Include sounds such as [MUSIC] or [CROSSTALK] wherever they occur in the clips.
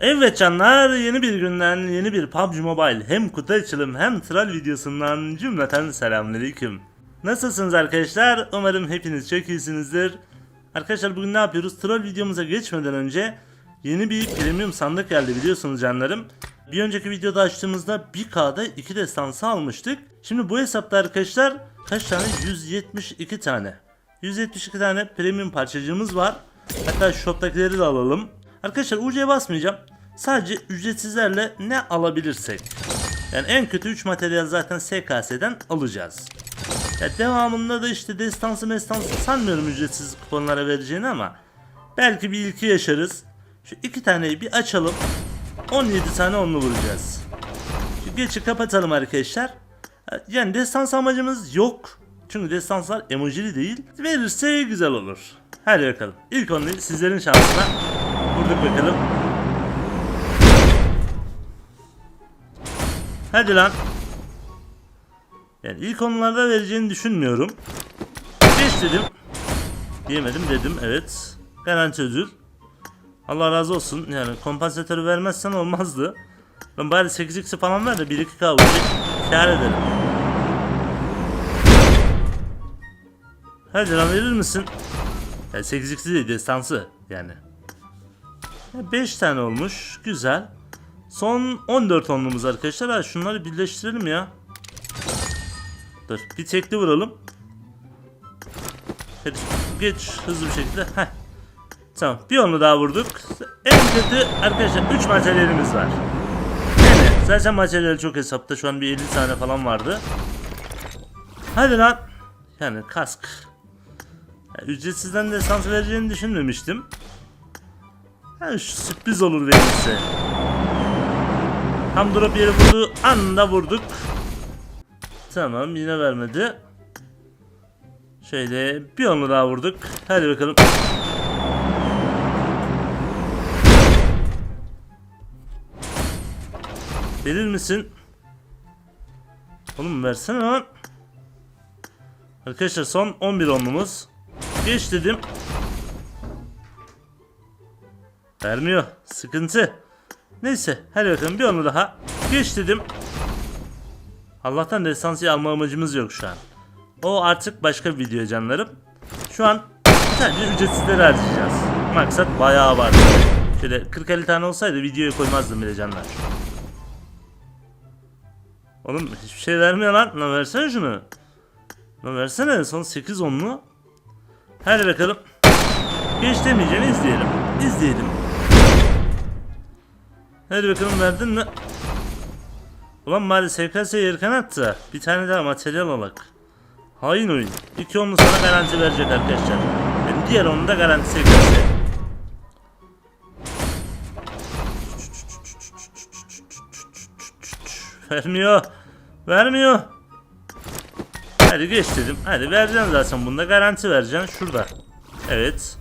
Evet canlar yeni bir günden yeni bir PUBG Mobile hem kutu açılım hem troll videosundan cümleten selamünaleyküm. Nasılsınız arkadaşlar? Umarım hepiniz çok iyisinizdir. Arkadaşlar bugün ne yapıyoruz? Troll videomuza geçmeden önce yeni bir premium sandık geldi biliyorsunuz canlarım. Bir önceki videoda açtığımızda 1K'da 2 destansı almıştık. Şimdi bu hesapta arkadaşlar kaç tane? 172 tane. 172 tane premium parçacığımız var. Hatta shop'takileri de alalım. Arkadaşlar UC'ye basmayacağım. Sadece ücretsizlerle ne alabilirsek. Yani en kötü 3 materyal zaten SKS'den alacağız. Ya devamında da işte destansı mestansı sanmıyorum ücretsiz kuponlara vereceğini ama belki bir ilki yaşarız. Şu iki taneyi bir açalım. 17 tane onlu vuracağız. Şu geçi kapatalım arkadaşlar. Yani destans amacımız yok. Çünkü destanslar emojili değil. Verirse güzel olur. Hadi bakalım. İlk onluyu sizlerin şansına vurduk bakalım. Hadi lan. Yani ilk onlarda vereceğini düşünmüyorum. Geç dedim. Diyemedim dedim evet. Garanti ödül. Allah razı olsun. Yani kompansatörü vermezsen olmazdı. Ben bari 8x'i falan ver de 1-2k vuracak. Kâr ederim. Hadi lan verir misin? Ya 8x'i değil destansı yani. 5 tane olmuş. Güzel. Son 14 onlumuz arkadaşlar. Ha, şunları birleştirelim ya. Dur bir tekli vuralım. Hadi geç hızlı bir şekilde. Heh. Tamam bir onu daha vurduk. En kötü arkadaşlar 3 materyalimiz var. Yani zaten materyal çok hesapta şu an bir 50 tane falan vardı. Hadi lan. Yani kask. Ya, ücretsizden de sans vereceğini düşünmemiştim. Ha, şu sürpriz olur verirse. Tam drop yeri vurdu anda vurduk. Tamam yine vermedi. Şöyle bir onu daha vurduk. Hadi bakalım. Verir misin? Oğlum versene lan. Arkadaşlar son 11 onlumuz. Geç dedim. Vermiyor. Sıkıntı. Neyse hadi bakalım bir onu daha. Geç dedim. Allah'tan destansı alma amacımız yok şu an. O artık başka bir video canlarım. Şu an sadece ücretsizleri harcayacağız. Maksat bayağı var. Şöyle 40-50 tane olsaydı videoya koymazdım bile canlar. Oğlum hiçbir şey vermiyor lan. Lan versene şunu. Lan versene son 8 onlu. Hadi bakalım. Geç demeyeceğini izleyelim. İzleyelim. Hadi bakalım verdin mi? Ulan bari SKS yerken attı. Bir tane daha materyal alak. Hain oyun. İki onlu sana garanti verecek arkadaşlar. Yani diğer onu da garanti SKS. Vermiyor. Vermiyor. Hadi geç dedim. Hadi vereceksin zaten bunda garanti vereceksin şurada. Evet.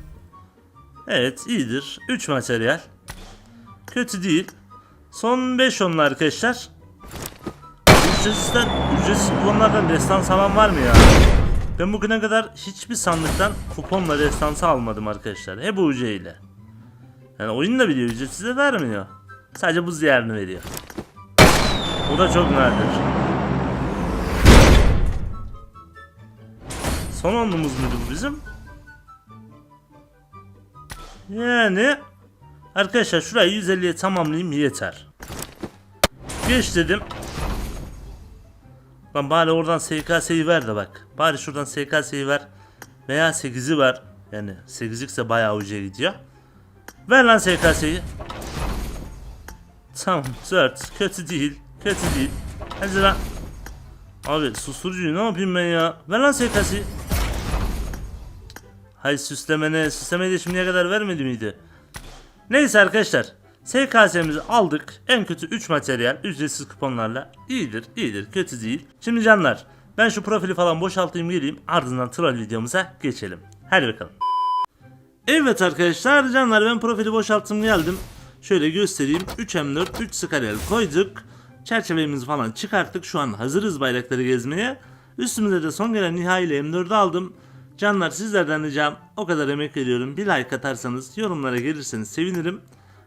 Evet iyidir. 3 materyal. Kötü değil. Son 5 onlu arkadaşlar. Ücretsizden, ücretsiz kuponlardan destans alan var mı ya? Ben bugüne kadar hiçbir sandıktan kuponla destansı almadım arkadaşlar. Hep UC ile. Yani oyun da biliyor ücretsiz de vermiyor. Sadece buz yerini veriyor. Bu da çok nadir. Son onlumuz muydu bu bizim? Yani Arkadaşlar şurayı 150'ye tamamlayayım yeter. Geç dedim. Lan bari oradan SKS'yi ver de bak. Bari şuradan SKS'yi ver. Veya 8'i ver. Yani 8 ise bayağı ucuya gidiyor. Ver lan SKS'yi. Tamam 4. Kötü değil. Kötü değil. Hadi lan. Abi susturucuyu ne yapayım ben ya? Ver lan SKS'yi. Hay süslemene. Süslemeyi de şimdiye kadar vermedi miydi? Neyse arkadaşlar. SKS'mizi aldık. En kötü 3 materyal ücretsiz kuponlarla. iyidir, iyidir, kötü değil. Şimdi canlar ben şu profili falan boşaltayım geleyim. Ardından troll videomuza geçelim. Hadi bakalım. Evet arkadaşlar canlar ben profili boşalttım geldim. Şöyle göstereyim. 3M4 3 skalel koyduk. Çerçevemizi falan çıkarttık. Şu an hazırız bayrakları gezmeye. Üstümüze de son gelen nihai ile M4'ü aldım. Canlar sizlerden ricam o kadar emek veriyorum. Bir like atarsanız yorumlara gelirseniz sevinirim.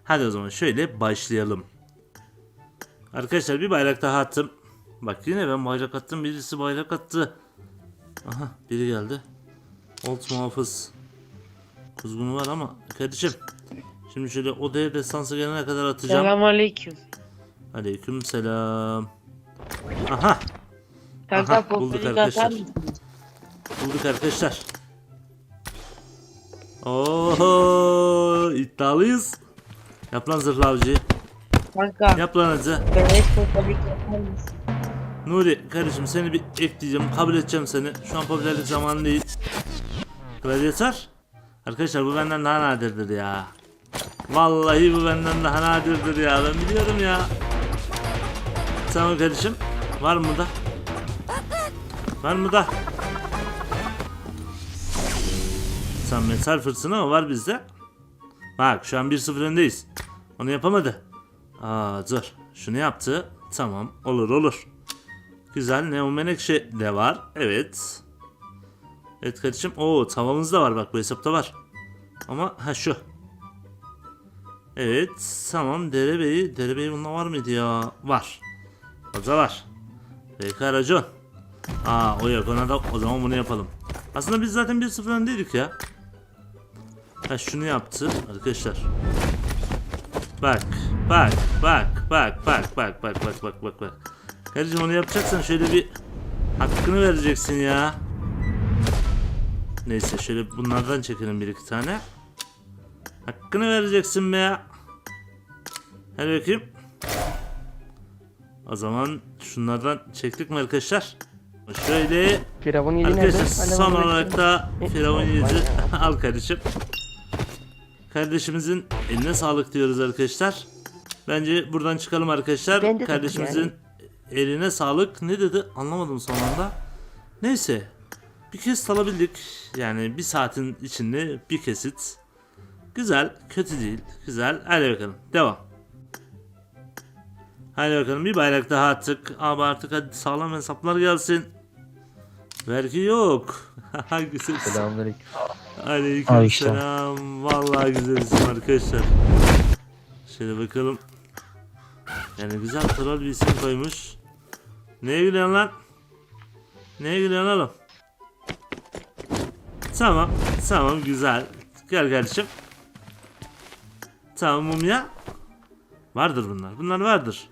Hadi o zaman şöyle başlayalım. Arkadaşlar bir bayrak daha attım. Bak yine ben bayrak attım birisi bayrak attı. Aha biri geldi. Old muhafız. Kuzgunu var ama kardeşim. Şimdi şöyle odaya destansı gelene kadar atacağım. Selamünaleyküm. Aleyküm selam. Aha Kanka Aha, bulduk arkadaşlar. bulduk arkadaşlar. Oho iddialıyız. Yap lan zırhlı avcıyı. Kanka Yap lan mısın? Nuri kardeşim seni bir ekleyeceğim. Kabul edeceğim seni. Şu an popülerlik zamanı değil. Gladiator. Arkadaşlar bu benden daha nadirdir ya. Vallahi bu benden daha nadirdir ya. Ben biliyorum ya. Tamam kardeşim. Var mı da? Var mı da? Sen metal fırtına mı var bizde? Bak şu an 1-0 öndeyiz. Onu yapamadı. Aa dur. Şunu yaptı. Tamam. Olur olur. Güzel. Neo Menekşe de var. Evet. Evet kardeşim. Oo tavamız da var bak bu hesapta var. Ama ha şu. Evet. Tamam. Derebeyi. Derebeyi bunda var mıydı ya? Var. O da var. Peki Racon. Aa o yok ona da o zaman bunu yapalım. Aslında biz zaten 1-0 öndeydik ya. Ha şunu yaptı arkadaşlar. Bak, bak, bak, bak, bak, bak, bak, bak, bak, bak, bak. Karıcığım onu yapacaksan şöyle bir hakkını vereceksin ya. Neyse şöyle bunlardan çekelim bir iki tane. Hakkını vereceksin be ya. Hadi bakayım. O zaman şunlardan çektik mi arkadaşlar? Şöyle Firavun? Arkadaşlar son olarak da Firavun yüzü [LAUGHS] al kardeşim. Kardeşimizin eline sağlık diyoruz arkadaşlar. Bence buradan çıkalım arkadaşlar. Ben de Kardeşimizin eline sağlık. Ne dedi anlamadım son anda. Neyse. Bir kez alabildik. Yani bir saatin içinde bir kesit. Güzel. Kötü değil. Güzel. Hadi bakalım. Devam. Hadi bakalım bir bayrak daha attık. Ama artık hadi sağlam hesaplar gelsin. Vergi yok. [LAUGHS] Güzel. Selamünaleyküm. Aleyküm Al işte. selam. Vallahi güzel arkadaşlar. Şöyle bakalım. Yani güzel troll bir isim koymuş. Neye gülüyorsun lan? Neye gülüyorsun oğlum? Tamam. Tamam güzel. Gel kardeşim. Tamam mumya. Vardır bunlar. Bunlar vardır.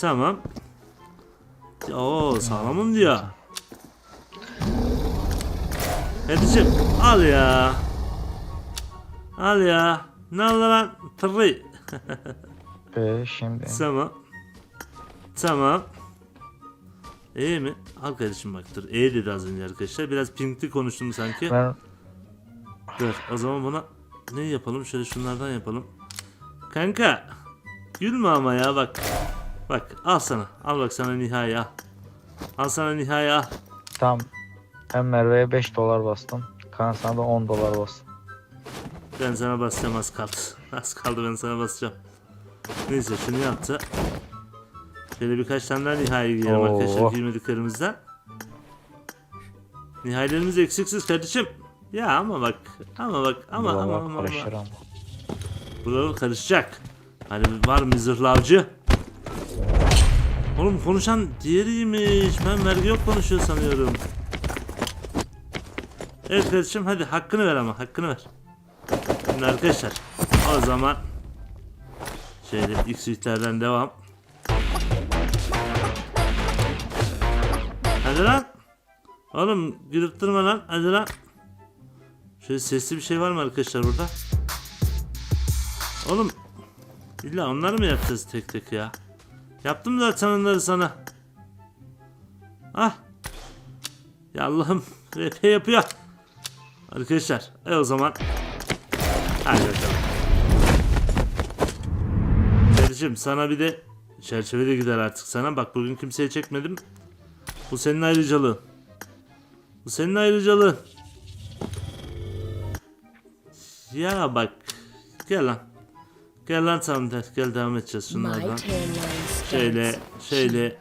Tamam. Oo sağlamım diyor. Kardeşim al ya. Al ya. Ne oldu lan? Tırrı. [LAUGHS] Ee, şimdi Tamam. Tamam. İyi mi? Al kardeşim bak dur. İyi dedi az önce arkadaşlar. Biraz pinkli konuştum sanki. ben Dur o zaman buna ne yapalım? Şöyle şunlardan yapalım. Kanka. Gülme ama ya bak. Bak al sana. Al bak sana nihai al. Al sana nihai al. Hem Merve'ye 5 dolar bastım. Kaan sana da 10 dolar bastım. Ben sana basacağım az kaldı. [LAUGHS] Az kaldı ben sana basacağım. Neyse şunu yaptı. Şöyle birkaç tane daha nihai giyelim Oo. arkadaşlar giymediklerimizden. Nihailerimiz eksiksiz kardeşim. Ya ama bak ama bak ama ama Buralar ama, ama. karışır ama. Buralar karışacak. Hani var mı zırhlı avcı? Oğlum konuşan diğeriymiş. Ben vergi yok konuşuyor sanıyorum. Evet kardeşim hadi hakkını ver ama hakkını ver. Şimdi arkadaşlar o zaman şöyle x yüklerden devam. Hadi lan. Oğlum gülüp durma lan. Hadi lan. Şöyle sesli bir şey var mı arkadaşlar burada? Oğlum illa onları mı yapacağız tek tek ya? Yaptım zaten onları sana. Ah. Ya Allah'ım [LAUGHS] RP yapıyor. Arkadaşlar e o zaman hadi bakalım. Kardeşim sana bir de çerçevede gider artık sana. Bak bugün kimseye çekmedim. Bu senin ayrıcalığın. Bu senin ayrıcalığın. Ya bak. Gel lan. Gel lan tamam de- gel devam edeceğiz şunlardan. Şöyle, şöyle,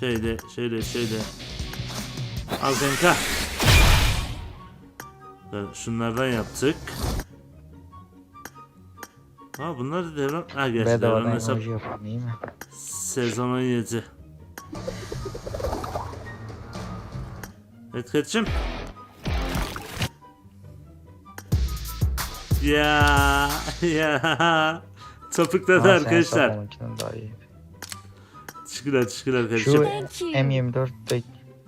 şöyle, şöyle, şöyle. Al kanka. Ee, şunlardan yaptık. Ha bunlar da devran... Ha gerçi Bedava devran hesap... Sezon 17. Evet kaçım. Ya [LAUGHS] ya. Topukta Topukladı arkadaşlar. Teşekkürler teşekkürler kardeşim. Şu M24'teki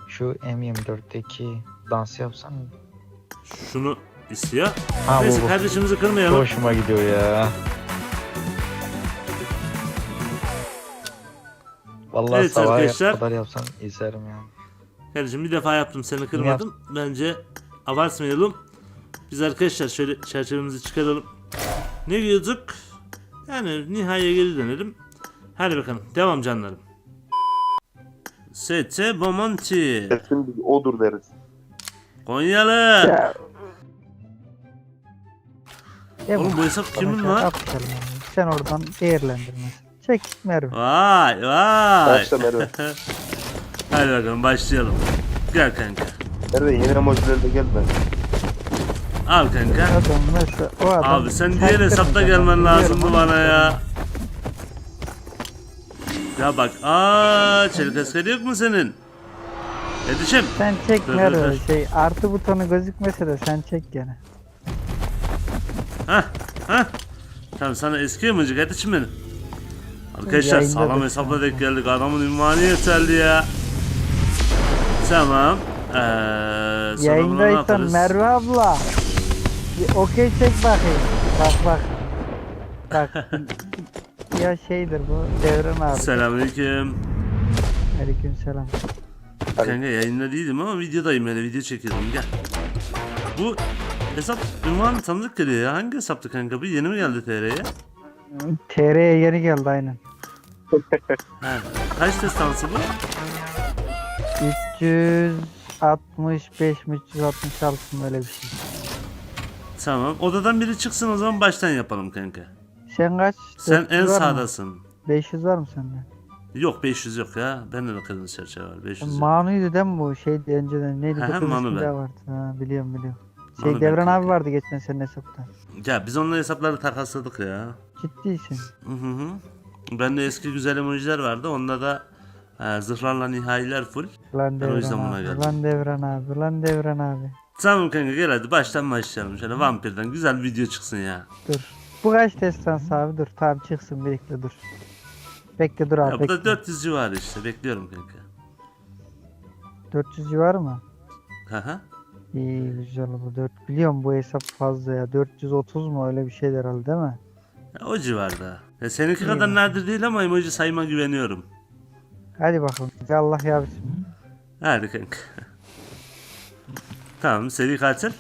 şu M24'teki dans yapsan şunu istiyor. Ha Neyse bu, bu. kardeşimizi kırmayalım. Hoşuma gidiyor ya. Vallahi Evet sabaha arkadaşlar. kadar yapsam izlerim yani. Kardeşim bir defa yaptım seni kırmadım. Bence abartmayalım. Biz arkadaşlar şöyle çerçevemizi çıkaralım. Ne diyorduk? Yani nihayeye geri dönelim. Hadi bakalım. Devam canlarım. Sete Bomonti. Kesin biz odur deriz. Konyalı. Ya Oğlum bu hesap kimin lan? Yani. Sen oradan değerlendirme. Çek Merve. Vay vay. Başla Merve. [LAUGHS] Hadi bakalım başlayalım. Gel kanka. Merve yeni emojilerle gelme. Al kanka. Adam mesela o adam. Abi sen diğer hesapta gelmen biliyorum lazımdı bana ya. Ya bak aa çelik askeri yok mu senin? Edişim. Sen çek Dur, dur, dur. Şey artı butonu gözükmese de sen çek gene. Hah hah. Tamam sana eski emojik Edişim benim. Arkadaşlar Yayında sağlam da- hesapla denk geldik. Adamın ünvanı yeterli ya. Tamam. Ee, bunu Yayındaysan? Merve abla. Bir okey çek bakayım. Bak bak. Bak. [LAUGHS] ya şeydir bu Devran abi. Selamünaleyküm. Aleyküm selam. Kanka yayında değilim ama videodayım öyle video çekiyordum gel. Bu hesap ünvan tanıdık geliyor ya. Hangi hesaptı kanka bu? Yeni mi geldi TR'ye? TR'ye yeni geldi aynen. [LAUGHS] Kaç destansı bu? 365 mi 366 mı öyle bir şey. Tamam. Odadan biri çıksın o zaman baştan yapalım kanka. Sen kaç? Sen 400 en var mı? sağdasın. 500 var mı sende? Yok 500 yok ya. Bende de kırmızı çerçeve var. 500 yok. Manu'ydu değil mi bu? Şey önceden neydi? Hı, Dokuz Manu ismi ben. daha vardı. Ha, biliyorum biliyorum. Manu Şey ben Devran kanka. abi vardı geçen senin hesapta. Ya biz onunla hesapları takasladık ya. Ciddiysin. Hı hı hı. Bende eski güzel emojiler vardı. Onda da e, zırhlarla nihailer full. Lan Ben o yüzden Devran buna abi. geldim. Lan Devran abi. Lan Devran abi. Tamam kanka gel hadi baştan başlayalım. Şöyle vampirden güzel bir video çıksın ya. Dur. Bu kaç destans abi? Dur. Tamam çıksın birlikte dur. Bekle dur abi. Ya bu da bekle. 400 civarı işte. Bekliyorum kanka. 400 civarı mı? Haha. İyi güzel bu 4. Biliyorum bu hesap fazla ya. 430 mu öyle bir şey herhalde değil mi? Ya o civarda. Ya seninki İyi kadar nadir değil ama emoji sayma güveniyorum. Hadi bakalım. Ya Allah yavrum. Hadi kanka. tamam seri katil.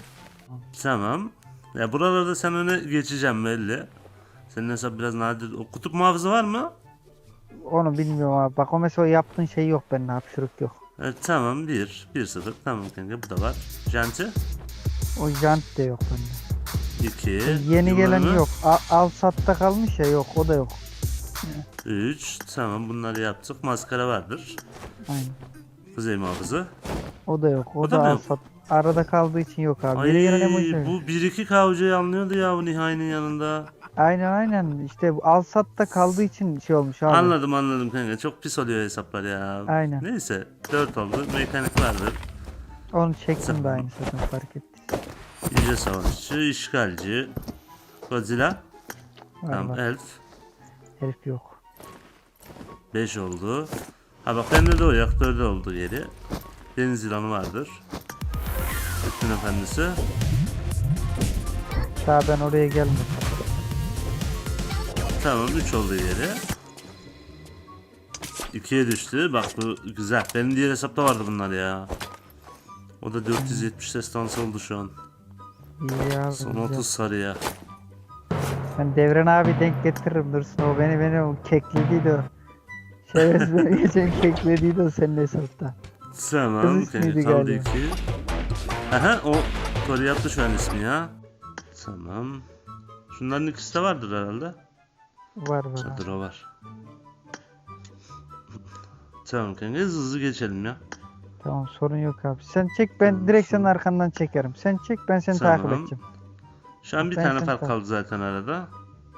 Tamam. Ya buralarda sen öne geçeceğim belli. Senin hesap biraz nadir. O kutup muhafızı var mı? Onu bilmiyorum abi. Bak o mesela yaptığın şey yok bende hapşırık yok. Evet tamam 1. 1 0. Tamam kanka bu da var. Janti. O jant de yok bende. 2. Yeni gelen yok. Al, al satta kalmış ya yok o da yok. 3. Tamam bunları yaptık. Maskara vardır. Aynen. Kuzey muhafızı. O da yok. O, O da da, mı al yok? sat. Arada kaldığı için yok abi. Ay Yeni gelen emoji yok. bu 1-2 kavcayı anlıyordu ya bu Nihai'nin yanında. Aynen aynen. İşte bu al satta kaldığı için şey olmuş abi. Anladım anladım kanka. Çok pis oluyor hesaplar ya. Aynen. Neyse 4 oldu. Mekanik vardır. Onu çektim de aynı zaten fark ettin. Yüce savaşçı, işgalci, Godzilla, tamam elf Herif yok. 5 oldu. Ha bak bende de o yak 4 oldu geri. Deniz yılanı vardır. Bütün efendisi. Daha ben oraya gelmedim. Tamam 3 oldu geri. 2'ye düştü. Bak bu güzel. Benim diğer hesapta vardı bunlar ya. O da 470 destansı oldu şu an. Abi. Son güzel. 30 sarıya. Ben Devran abi denk getiririm dursun. O beni beni o keklediydi o. Şerefsiz [LAUGHS] beni geçen keklediydi o senin hesapta. Tamam. Kız kaldı galiba. 2. Aha o Kore yaptı şu an ismi ya. Tamam. Şunların ikisi de vardır herhalde. Var var. abi. Var. tamam kanka hızlı hızlı geçelim ya. Tamam sorun yok abi. Sen çek ben direkt senin arkandan çekerim. Sen çek ben seni takip Tamam. edeceğim. Şu an bir Ben tane seni fark kaldı zaten arada.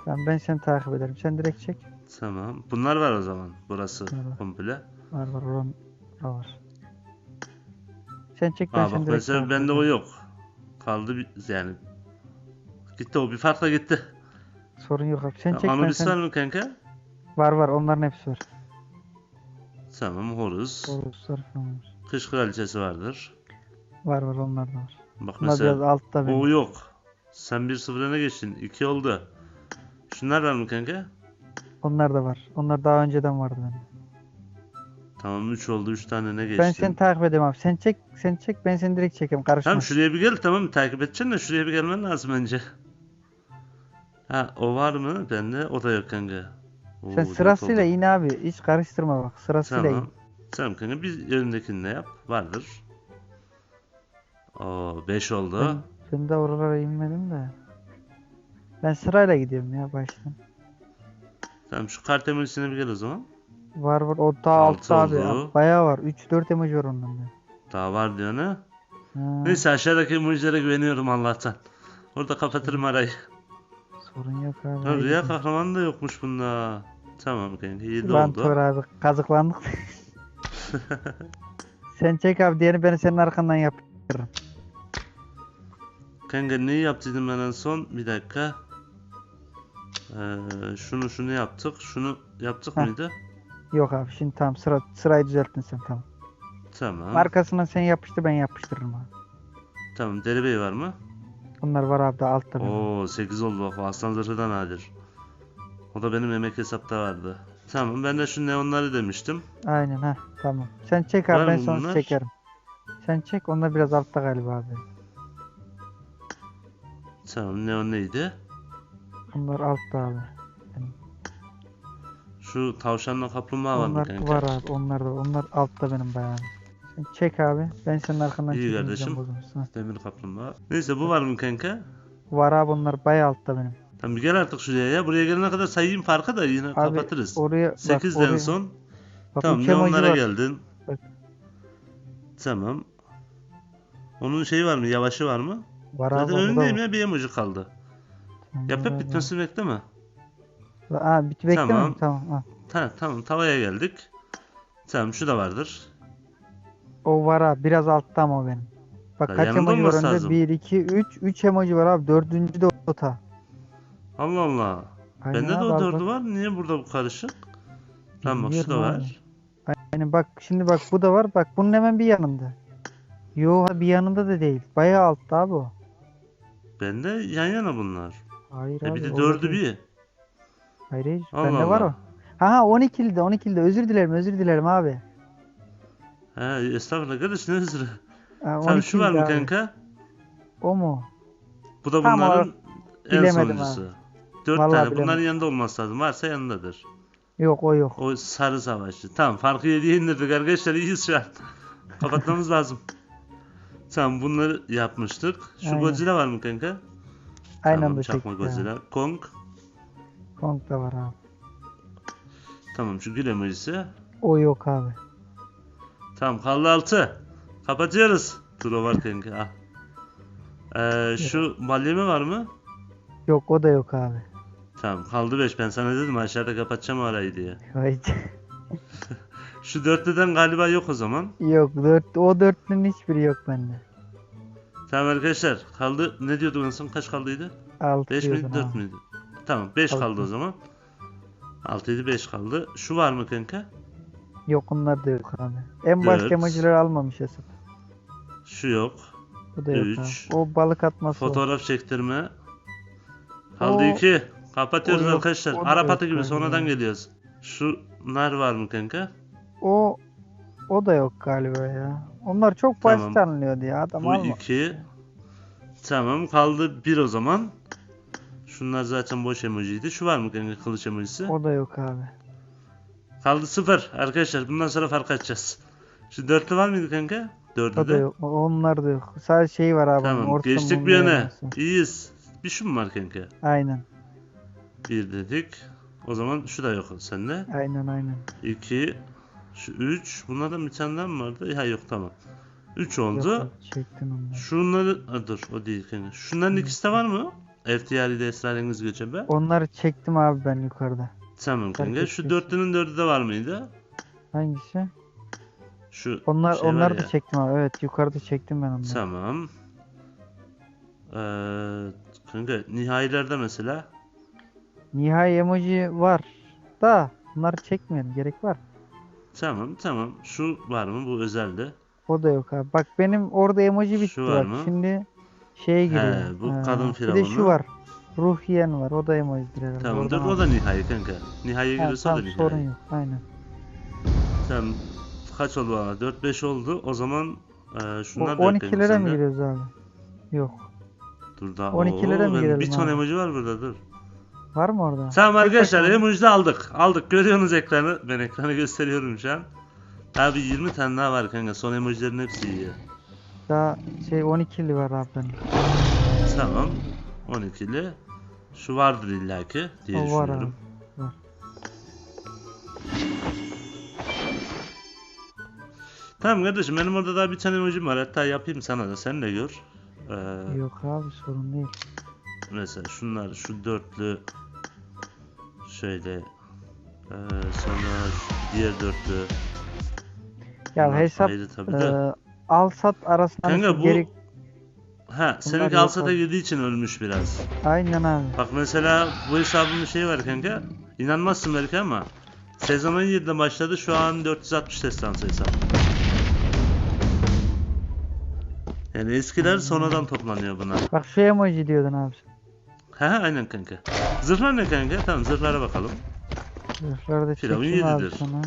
Tamam ben seni takip ederim. Sen direkt çek. Tamam. Bunlar var o zaman. Burası Evet. komple. Var var oran var. Sen çek ben Aa seni bak direkt mesela takip bende o yok. Kaldı bir, yani. Gitti o bir farkla gitti. Sorun yok abi. Sen çek seni... var mı kanka? Var var onların hepsi var. Tamam Horus. Horuslar falan var. Kış kraliçesi vardır. Var var onlar da var. Bak Bunlar biraz mesela altta o benim. yok. Sen 1-0 öne geçtin. 2 oldu. Şunlar var mı kanka? Onlar da var. Onlar daha önceden vardı benim. Tamam 3 oldu. 3 tane ne geçtin? Ben seni takip edeyim abi. Sen çek, sen çek ben seni direkt çekeyim. Karışma. Tamam şuraya bir gel tamam takip edeceksin de şuraya bir gelmen lazım önce. Ha o var mı? Bende o da yok kanka. Oo, Sen sırasıyla oldu. in abi. Hiç karıştırma bak. Sırasıyla Tamam. in. Tamam kanka bir önündekini de yap. Vardır. Oo 5 oldu. Ben, ben de oralara inmedim de. Ben sırayla gidiyorum ya baştan. Tamam şu kart emojisine bir gel o zaman. Var var. O daha Altı altta abi. oldu. ya. Bayağı var. 3-4 emoji var ondan da. Daha var diyor ne? Ha, Neyse aşağıdaki emojilere güveniyorum Allah'tan. Orada kapatırım arayı. Sorun yok abi. Ya. Rüya kahramanı da yokmuş bunda. Tamam kanka 7 Lan oldu. Tor abi kazıklandık. [LAUGHS] sen çek abi diğerini ben senin arkandan yap. Kanka neyi yaptıydım ben en son? Bir dakika. Ee, şunu şunu yaptık. Şunu yaptık Heh. mıydı? Yok abi şimdi tamam sıra sırayı düzelttin sen tamam. Tamam. Arkasından sen yapıştır ben yapıştırırım abi. Tamam derebey var mı? Bunlar var abi daha altta benim. Oo 8 oldu bak. o Aslan zırhı da nadir. O da benim emek hesapta vardı. Tamam ben de şu neonları demiştim. Aynen ha tamam. Sen çek Var abi ben mı sonra bunlar? çekerim. Sen çek onlar biraz altta galiba abi. Tamam neon neydi? Onlar altta abi. Şu tavşanla kaplumbağa var mı onlar kanka? var abi onlar da onlar altta benim bayağı. Çek abi ben senin arkandan İyi kardeşim. sen bozulursun, ha. Demir kaplumbağa. Neyse bu var mı kanka? Var abi onlar bayağı altta benim. Tamam bir gel artık şuraya ya. Buraya gelene kadar sayayım farkı da yine Abi kapatırız. oraya bak 8 en oraya, son. bak Tamam üç emoji neonlara var. geldin. Bak. Tamam. Onun şeyi var mı? Yavaşı var mı? Var abi Zaten orada önündeyim var. ya bir emoji kaldı. Tamam, Yap hep abi. bitmesini bekleme. Aa bit bekleme Tamam. mi? Tamam. ha. Tamam tamam tavaya geldik. Tamam şu da vardır. O var abi biraz altta ama o benim. Bak Ya kaç emoji var önde? lazım. 1, 2, 3. 3 emoji var abi. Dördüncü de ota. Allah Allah. Aynen Bende de o dördü var. Niye burada bu karışık? Tamam bak şu da var. Aynen bak şimdi bak bu da var. Bak bunun hemen bir yanında. Yo bir yanında da değil. Bayağı altta abi o. Bende yan yana bunlar. Hayır E abi. bir de dördü bir. Hayır hayır. Allah Bende var o. Ha 12'li de 12'li de. Özür dilerim özür dilerim abi. He estağfurullah kardeş ne özrü. Ha, Tamam şu 12'li var mı abi. kanka? O mu? Bu da Tam bunların en bilemedim sonuncusu. Dört Vallahi tane. bilemedim. Bunların yanında olması lazım. Varsa yanındadır. Yok o yok. O sarı savaşçı. Tamam farkı yediye indirdik arkadaşlar. iyiyiz şu an. [LAUGHS] Kapatmamız lazım. Tamam bunları yapmıştık. Şu Aynen. Godzilla var mı kanka? Aynı tamam, anda çakma ya. Godzilla. Kong. Kong da var abi. Tamam şu gül emojisi. O yok abi. Tamam kaldı 6. Kapatıyoruz. Dur o var kanka. Al. Ee, şu balyeme var mı? Yok o da yok abi. Tamam kaldı 5. Ben sana dedim aşağıda kapatacağım arayı diye. [LAUGHS] Hayır. Şu dörtlüden galiba yok o zaman. yok dört, o dörtlünün hiçbiri yok bende. Tamam arkadaşlar kaldı ne diyorduk en son kaç kaldıydı? Altı 5 diyordun miydi 4 abi. müydü? Tamam 5 Altı. kaldı o zaman. 6 7 5 kaldı. Şu var mı kanka? Yok onlar da yok abi. En başta Dört. emojileri almamış hesap. Şu yok. Bu da yok Üç. abi. O balık atması var. Fotoğraf çektirme. Kaldı O- 2. Kapatıyoruz o yok, arkadaşlar. o da Arap yok atı gibi galiba. sonradan geliyoruz. Şu nar var mı kanka? O o da yok galiba ya. Onlar çok Tamam. basit anlıyordu ya. Adam Bu alma. 2. Tamam kaldı 1 o zaman. Şunlar zaten boş emojiydi. Şu var mı kanka kılıç emojisi? O da yok abi. Kaldı 0 arkadaşlar. Bundan sonra fark açacağız. Şu dörtlü var mıydı kanka? Dördü O da de. yok. Onlar da yok. Sadece şey var abi. Tamam geçtik bir yana. elması. İyiyiz. Bir şu mu var kanka? Aynen. Bir dedik. O zaman şu da yok sende. Aynen aynen. 2 şu 3 bunlardan bir tane daha mı vardı? Ha yok tamam. 3 Yok, oldu. yok, çektin onları. Şunları ha, dur o değil kanka. Şunların ikisi de var mı? FTR'de esrarengiz göçebe. Onları çektim abi ben yukarıda. Tamam kanka. Şu etmez. dörtlünün dördü de var mıydı? Hangisi? Şu Onlar şey var onları da ya. çektim abi. Evet yukarıda çektim ben onları. Tamam. Ee, kanka nihayilerde mesela. Nihai emoji var da bunları çekmeyelim. Gerek var. Tamam tamam. Şu var mı? Bu özeldi. O da yok abi. Bak benim orada emoji bitti Şu var bak. mı? Şimdi şeye giriyor. bu Ha, kadın Bir de şu firavunu. var. Ruh yiyen var. O da emojidir herhalde. Tamamdır. Oradan O da aldım. nihai kanka. Nihaiye Ha, girirse o da tamam nihai. sorun yok. Aynen. Tamam. Kaç oldu bana? 4-5 oldu. O zaman e, O, kanka 12'lere mi giriyoruz abi? Yok. Dur daha. 12'lere mi ben girelim Bir ton abi? emoji var burada dur. Var mı orada? Tamam arkadaşlar emoji de aldık. Aldık. Görüyorsunuz ekranı. Ben ekranı gösteriyorum şu an. Abi 20 tane daha var kanka. Son emojilerin hepsi iyi. Daha şey 12'li var abi benim. Tamam. 12'li. Şu vardır illaki diye O var düşünüyorum. abi. Tamam kardeşim benim orada daha bir tane emojim var. Hatta yapayım sana da sen de gör. Ee, Yok abi sorun değil. Mesela şunlar şu dörtlü şöyle ee, sonra şu diğer dörtlü Ya Bunlar hesap ayrı tabii e, de. al sat arasında Kanka bu geri... ha alsata abi. girdiği için ölmüş biraz. Aynen abi. Bak mesela bu hesabın bir şeyi var kanka. İnanmazsın belki ama sezon 17'de başladı şu an 460 destansı hesap. Yani eskiler sonradan toplanıyor buna. Bak şu emoji diyordun abi. Ha aynen kanka. Zırhlar ne kanka? Tamam zırhlara bakalım. Zırhları da Firavun çekeyim abi yedidir. sana.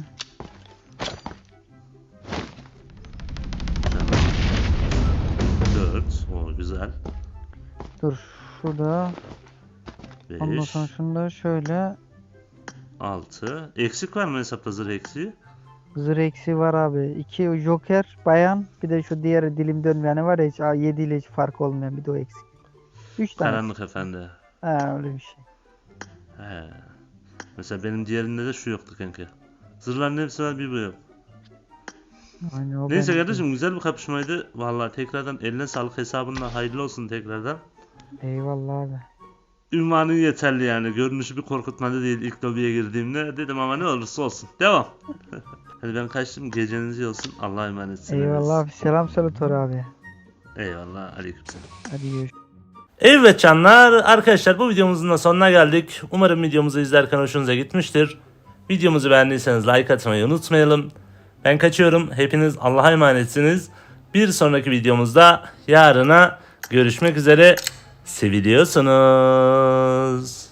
Dur şurada. Ondan 5. sonra şöyle. 6. Eksik var mı hesapta zırh eksiği? Zırh eksi var abi. İki joker bayan. Bir de şu diğeri dilim dönmeyeni var ya hiç 7 ile hiç fark olmayan bir de o eksik. 3 tane. Karanlık efendi. Ha öyle bir şey. He. Mesela benim diğerinde de şu yoktu kanka. Zırhların hepsi var bir bu yok. Aynen Neyse kardeşim güzel bir kapışmaydı. Vallahi tekrardan eline sağlık hesabında hayırlı olsun tekrardan. Eyvallah abi. Ünvanın yeterli yani. Görünüşü bir korkutmadı değil ilk lobiye girdiğimde. Dedim ama ne olursa olsun. Devam. [LAUGHS] Hadi ben kaçtım. Geceniz iyi olsun. Allah'a emanetsiniz. Eyvallah abi. Selam söyle Tor abi. Eyvallah. Aleykümselam. Hadi görüşürüz. Evet canlar arkadaşlar bu videomuzun da sonuna geldik. Umarım videomuzu izlerken hoşunuza gitmiştir. Videomuzu beğendiyseniz like atmayı unutmayalım. Ben kaçıyorum. Hepiniz Allah'a emanetsiniz. Bir sonraki videomuzda yarına görüşmek üzere. Seviliyorsunuz.